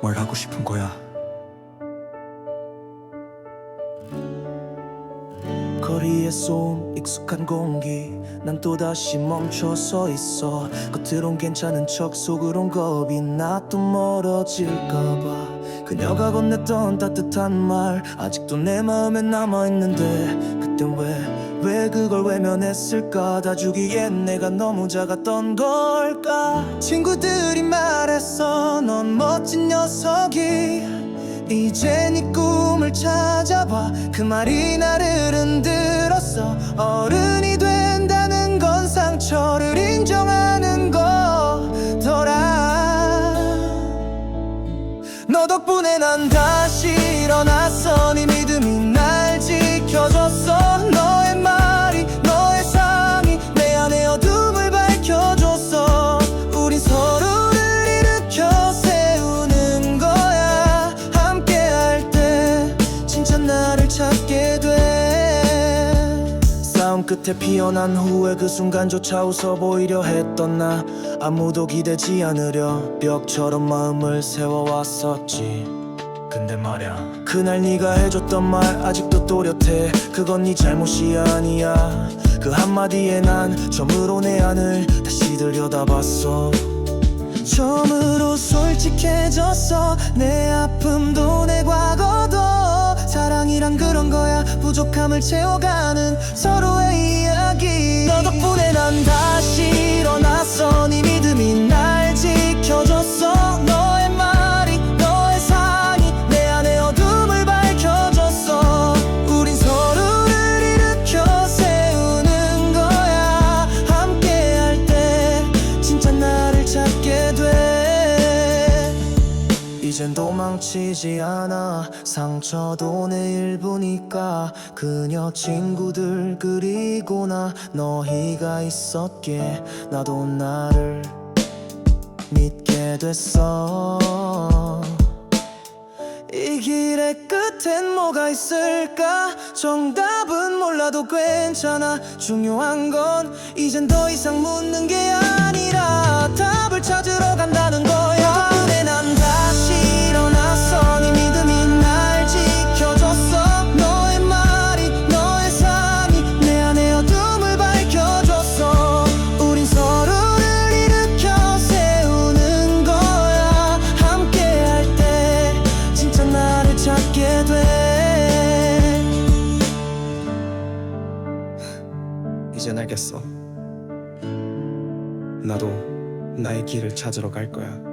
뭘 하고 싶은 거야? 거리의 소음 익숙한 공기. 난 또다시 멈춰 서 있어. 겉으론 괜찮은 척 속으론 겁이 나 또 멀어질까봐. 그녀가 건넸던 따뜻한 말 아직도 내 마음에 남아있는데 그땐 왜 왜 그걸 외면했을까? 다 주기엔 내가 너무 작았던 걸까? 친구들이 말했어 넌 멋진 녀석이. 이제 네 꿈을 찾아봐. 그 말이 나를 흔들었어. 어른이 된다는 건 상처를 인정하는 거더라. 너 덕분에 난다 끝에 피어난 후에 그 순간조차 웃어 보이려 했던 나. 아무도 기대지 않으려 벽처럼 마음을 세워왔었지. 근데 말야 그날 네가 해줬던 말 아직도 또렷해. 그건 네 잘못이 아니야. 그 한마디에 난 처음으로 내 안을 다시 들여다봤어. 처음으로 솔직해졌어. 내 아픔도 내 과거 도 사랑이란 그런 거야. 부족함을 채워가는 서로의 이야기. 너 덕분에 난다 이젠 도망치지 않아. 상처도 내 일부니까 그녀 친구들 그리고 나 너희가 있었기에 나도 나를 믿게 됐어. 이 길의 끝엔 뭐가 있을까? 정답은 몰라도 괜찮아. 중요한 건 이젠 더 이상 묻는 게 아니라 답을 찾으러 간다 찾게 돼 이젠 알겠어. 나도 나의 길을 찾으러 갈 거야.